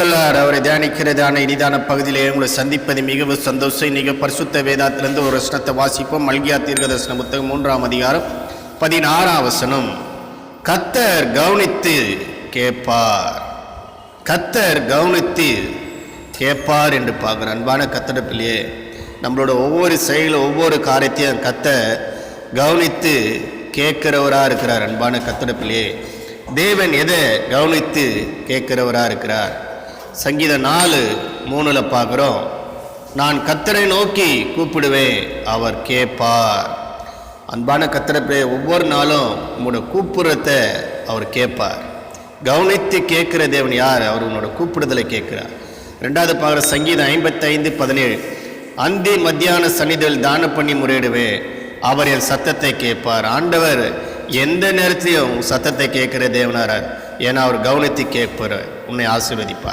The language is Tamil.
செல்லார் அவரை தியானிக்கிறதான இனிதான பகுதியிலே உங்களை சந்திப்பது மிகவும் சந்தோஷம். மிக பரிசுத்த வேதாத்திலிருந்து ஒரு ரசனத்தை வாசிப்போம். மல்கியா தீர்க்கதர்சன புத்தகம் மூன்றாம் அதிகாரம் பதினாறாம் வசனம். கத்தர் கவனித்து கேட்பார். கத்தர் கவனித்து கேட்பார் என்று பார்க்குற அன்பான கத்தடப்பிலேயே நம்மளோட ஒவ்வொரு செயலும் ஒவ்வொரு காரியத்தையும் கத்த கவனித்து கேட்கிறவராக இருக்கிறார் அன்பான கத்தடப்பிலேயே தேவன் எதை கவனித்து கேட்கிறவராக இருக்கிறார்? சங்கீதம் நாலு மூணில் பார்க்குறோம். நான் கத்தரை நோக்கி கூப்பிடுவேன் அவர் கேட்பார். அன்பான கத்திரப்பே ஒவ்வொரு நாளும் உங்களோட கூப்பிடுறத அவர் கேட்பார். கவனித்து கேட்குற தேவன் யார்? அவர் உன்னோட கூப்பிடுதலை கேட்குறார். ரெண்டாவது பார்க்குற சங்கீதம் ஐம்பத்தைந்து பதினேழு. அந்தி மத்தியான சன்னிதில் தான பண்ணி முறையிடுவே அவர் என் சத்தத்தை கேட்பார். ஆண்டவர் எந்த நேரத்திலையும் உன் சத்தத்தை கேட்குற தேவனாரார். ஏன்னா அவர் கவனித்து கேட்பார் உன்னை ஆசீர்வதிப்பார்.